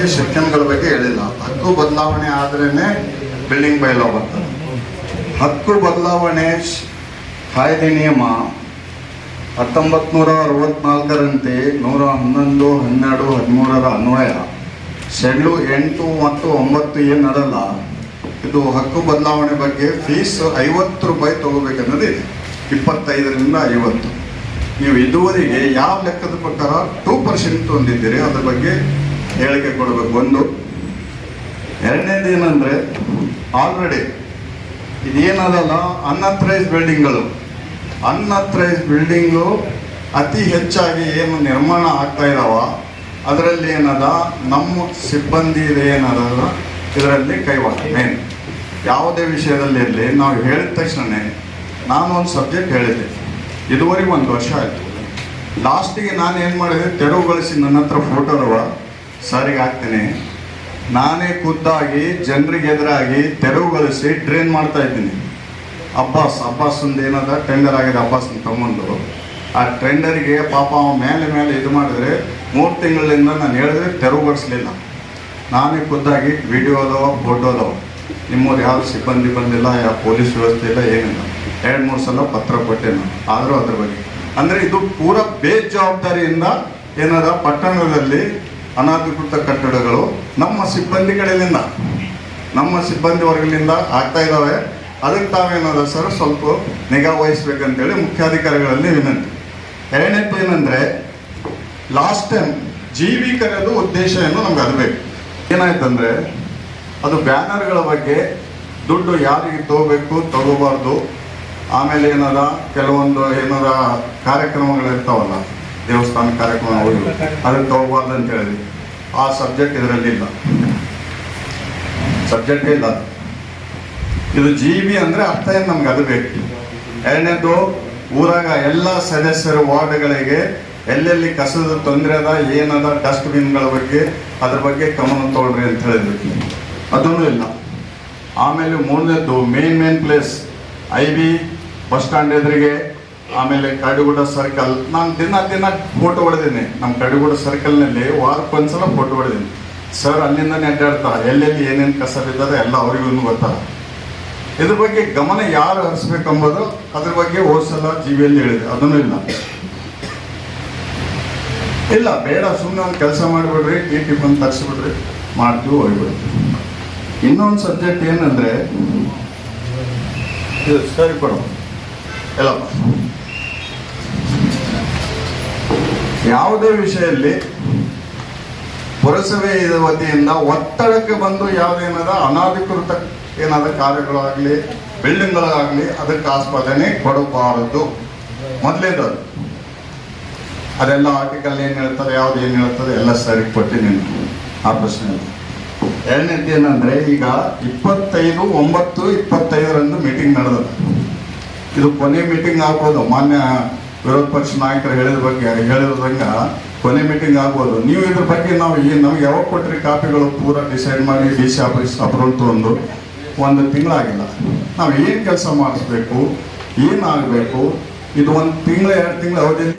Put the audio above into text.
ಬಗ್ಗೆ ಸೆಕ್ಷನ್ಗಳ ಬಗ್ಗೆ ಹೇಳಿಲ್ಲ. ಹಕ್ಕು ಬದಲಾವಣೆ ಆದ್ರೇನೆ ಬಿಲ್ಡಿಂಗ್ ಬೈಲಾ ಬರ್ತದೆ ಹಕ್ಕು ಬದಲಾವಣೆ ಕಾಯ್ದೆ ನಿಯಮ ಹತ್ತೊಂಬತ್ತು ನೂರ ಅರವತ್ನಾಲ್ಕರಂತೆ ನೂರ ಹನ್ನೊಂದು, ಹನ್ನೆರಡು, ಹದಿಮೂರರ ಅನ್ವಯ. ಶೆಡ್ಲು ಎಂಟು ಮತ್ತು ಒಂಬತ್ತು ಏನರಲ್ಲ ಇದು ಹಕ್ಕು ಬದಲಾವಣೆ ಬಗ್ಗೆ ಫೀಸ್ ಐವತ್ತು ರೂಪಾಯಿ ತಗೋಬೇಕನ್ನೋದಿದೆ ಇಪ್ಪತ್ತೈದರಿಂದ ಐವತ್ತು. ನೀವು ಇದುವರೆಗೆ ಯಾವ ಲೆಕ್ಕದ ಪ್ರಕಾರ ಟೂ ಪರ್ಸೆಂಟ್ ಹೊಂದಿದ್ದೀರಿ, ಅದ್ರ ಬಗ್ಗೆ ಹೇಳಿಕೆ ಕೊಡಬೇಕು. ಒಂದು ಎರಡನೇದು ಏನಂದ್ರೆ ಆಲ್ರೆಡಿ ಇದೇನದಲ್ಲ ಅನ್ಅಥರೈಸ್ ಬಿಲ್ಡಿಂಗ್ಗಳು ಅನ್ಅಥರೈಸ್ ಬಿಲ್ಡಿಂಗು ಅತಿ ಹೆಚ್ಚಾಗಿ ಏನು ನಿರ್ಮಾಣ ಆಗ್ತಾ ಇದಾವ? ಅದರಲ್ಲಿ ಏನದ? ನಮ್ಮ ಸಿಬ್ಬಂದಿ ಏನದಲ್ಲ? ಇದರಲ್ಲಿ ಕೈವಾಡ. ಮೇನ್ ಯಾವುದೇ ವಿಷಯದಲ್ಲಿ ಇರಲಿ. ನಾವು ಹೇಳಿದ ತಕ್ಷಣ ನಾನು ಒಂದು ಸಬ್ಜೆಕ್ಟ್ ಹೇಳಿದ್ದೆ. ಇದುವರೆಗೆ ಒಂದು ವರ್ಷ ಆಯಿತು. ಲಾಸ್ಟಿಗೆ ನಾನು ಏನು ಮಾಡಿದೆ? ತೆರವುಗೊಳಿಸಿ ನನ್ನ ಹತ್ರ ಫೋಟೋ ಅದಾವ. ಸರಿಗೆ ಹಾಕ್ತೀನಿ. ನಾನೇ ಖುದ್ದಾಗಿ ಜನರಿಗೆ ಎದುರಾಗಿ ತೆರವುಗೊಳಿಸಿ ಟ್ರೈನ್ ಮಾಡ್ತಾ ಇದ್ದೀನಿ. ಅಬ್ಬಾಸ್ ಅಬ್ಬಾಸ್ ಒಂದು ಏನದ ಟೆಂಡರ್ ಆಗಿದೆ ಅಬ್ಬಾಸ್ ತಗೊಂಡು ಆ ಟೆಂಡರ್ಗೆ ಪಾಪ ಅವ ಮೇಲೆ ಮೇಲೆ ಇದು ಮಾಡಿದ್ರೆ ಮೂರು ತಿಂಗಳಿಂದ ನಾನು ಹೇಳಿದ್ರೆ ತೆರವುಗೊಳಿಸ್ಲಿಲ್ಲ ನಾನೇ ಖುದ್ದಾಗಿ ವಿಡಿಯೋ ಅದಾವ ಫೋಟೋ ಅದಾವ. ನಿಮ್ಮವ್ರು ಯಾವ ಸಿಬ್ಬಂದಿ ಬಂದಿಲ್ಲ ಯಾವ ಪೊಲೀಸ್ ವ್ಯವಸ್ಥೆ ಇಲ್ಲ, ಏನಿಲ್ಲ. ಎರಡು, ಮೂರು ಸಲ ಪತ್ರ ಕೊಟ್ಟೆ ನಾನು. ಆದರೂ ಅದ್ರ ಬಗ್ಗೆ. ಅಂದರೆ ಇದು ಪೂರ ಬೇಜವಾಬ್ದಾರಿಯಿಂದ ಏನದ ಪಟ್ಟಣದಲ್ಲಿ ಅನಧಿಕೃತ ಕಟ್ಟಡಗಳು ನಮ್ಮ ಸಿಬ್ಬಂದಿಗಳಿಂದ, ನಮ್ಮ ಸಿಬ್ಬಂದಿ ವರ್ಗದಿಂದ ಆಗ್ತಾ ಇದ್ದಾವೆ. ಅದಕ್ಕೆ ತಾವೇನಾದ ಸರ್ ಸ್ವಲ್ಪ ನಿಗಾ ವಹಿಸ್ಬೇಕಂತೇಳಿ ಮುಖ್ಯಾಧಿಕಾರಿಗಳಲ್ಲಿ ವಿನಂತಿ. ಎರಡನೇದು ಏನಂದರೆ ಲಾಸ್ಟ್ ಟೈಮ್ ಜೀವಿಕರದು ಉದ್ದೇಶ ಏನು ನಮ್ಗೆ ಅದು ಬೇಕು ಏನಾಯ್ತಂದ್ರೆ, ಅದು ಬ್ಯಾನರ್ಗಳ ಬಗ್ಗೆ ದುಡ್ಡು ಯಾರಿಗೆ ತಗೋಬೇಕು, ತಗೋಬಾರ್ದು. ಆಮೇಲೆ ಏನಾರ ಕೆಲವೊಂದು ಏನಾರ ಕಾರ್ಯಕ್ರಮಗಳು ಇರ್ತಾವಲ್ಲ ದೇವಸ್ಥಾನ ಕಾರ್ಯಕ್ರಮ ಹೋಗಿ ಅದನ್ನು ತಗೋಬಾರ್ದು ಅಂತ ಹೇಳಿದ್ವಿ ಆ ಸಬ್ಜೆಕ್ಟ್ ಇದರಲ್ಲಿ ಇಲ್ಲ ಸಬ್ಜೆಕ್ಟ್ ಇಲ್ಲ. ಇದು ಜಿ ಬಿ ಅಂದ್ರೆ ಅರ್ಥ ಏನು ನಮ್ಗೆ? ಅದು ಬೇಕು. ಎರಡನೇದು, ಊರಾಗ ಎಲ್ಲ ಸದಸ್ಯರು ವಾರ್ಡ್ಗಳಿಗೆ ಎಲ್ಲೆಲ್ಲಿ ಕಸದ ತೊಂದರೆ ಅದ, ಏನದ, ಡಸ್ಟ್ಬಿನ್ಗಳ ಬಗ್ಗೆ ಅದ್ರ ಬಗ್ಗೆ ಗಮನ ತೊಗೊಳ್ರಿ ಅಂತ ಹೇಳಿದ್ವಿ ಅದನ್ನು ಇಲ್ಲ. ಆಮೇಲೆ ಮೂರನೇದ್ದು main main place I B bus stand ಎದುರಿಗೆ ಆಮೇಲೆ ಕಡುಗುಡ ಸರ್ಕಲ್ ನಾನು ದಿನ ದಿನ ಫೋಟೋ ಹೊಡೆದೀನಿ. ನಮ್ಮ ಕಡಿಗುಡ ಸರ್ಕಲ್ನಲ್ಲಿ ವಾರಕ್ಕೊಂದ್ಸಲ ಫೋಟೋ ಹೊಡೆದೀನಿ. ಸರ್ ಅಲ್ಲಿಂದನೇ ಅಡ್ಡಾಡ್ತಾರೆ. ಎಲ್ಲೆಲ್ಲಿ ಏನೇನು ಕಸ ಬಿದ್ದಾರೆ ಎಲ್ಲ ಅವರಿಗೂ ಗೊತ್ತಾರ ಇದ್ರ ಬಗ್ಗೆ ಗಮನ ಯಾರು ಹರಿಸ್ಬೇಕಂಬೋದು ಅದ್ರ ಬಗ್ಗೆ ಓಸಲ ಜೀವಿಯಲ್ಲಿ ಹೇಳಿದೆ. ಅದನ್ನು ಇಲ್ಲ. ಇಲ್ಲ, ಬೇಡ. ಸುಮ್ಮನೆ ಒಂದು ಕೆಲಸ ಮಾಡಿಬಿಡ್ರಿ ಟಿ ಟಿ ಬಂದು ತರಿಸ್ಬಿಡ್ರಿ ಮಾಡ್ತೀವಿ, ಹೋಗ್ಬಿಡ್ತೀವಿ. ಇನ್ನೊಂದು ಸಬ್ಜೆಕ್ಟ್ ಏನಂದ್ರೆ ಸರಿ ಕೊಡೋ. ಎಲ್ಲಪ್ಪ. ಯಾವುದೇ ವಿಷಯದಲ್ಲಿ ಪುರಸಭೆ ವತಿಯಿಂದ ಒತ್ತಡಕ್ಕೆ ಬಂದು ಯಾವುದೇನಾದ ಅನಾಧಿಕೃತ ಏನಾದ ಕಾರ್ಯಗಳಾಗಲಿ, ಬಿಲ್ಡಿಂಗ್ಗಳಾಗಲಿ ಅದಕ್ಕೆ ಆಸ್ಪದನೆ ಕೊಡಬಾರದು. ಮೊದಲೇದದು. ಅದು ಅದೆಲ್ಲ ಆರ್ಟಿಕಲ್ ಏನು ಹೇಳ್ತಾರೆ, ಯಾವ್ದು ಏನು ಹೇಳ್ತದೆ, ಎಲ್ಲ ಸರಿ ನಿಂತು. ಆ ಪ್ರಶ್ನೆ ಎರಡನೇದು ಏನಂದ್ರೆ, ಈಗ ಇಪ್ಪತ್ತೈದು, ಒಂಬತ್ತು, ಇಪ್ಪತ್ತೈದರಂದು ಮೀಟಿಂಗ್ ನಡೆದದ ಇದು ಕೊನೆ ಮೀಟಿಂಗ್ ಆಗ್ಬೋದು, ಮಾನ್ಯ ವಿರೋಧ ಪಕ್ಷ ನಾಯಕರು ಹೇಳಿದ ಬಗ್ಗೆ ಹೇಳಿರೋದಂಗ ಕೊನೆ ಮೀಟಿಂಗ್ ಆಗ್ಬೋದು. ನೀವು ಇದ್ರ ಬಗ್ಗೆ ನಾವು ಏನು ನಮ್ಗೆ ಯಾವಾಗ ಕೊಟ್ಟರೆ ಕಾಪಿಗಳು ಪೂರ ಡಿಸೈಡ್ ಮಾಡಿ ಡಿ ಸಿ ಆಫೀಸ್ ಅಪ್ರೂವಲ್ ತಗೊಂಡು ಒಂದು ತಿಂಗಳಾಗಿಲ್ಲ. ನಾವು ಏನು ಕೆಲಸ ಮಾಡಿಸ್ಬೇಕು ಏನಾಗಬೇಕು ಇದು ಒಂದು ತಿಂಗಳ, ಎರಡು ತಿಂಗಳ ಅವಧಿ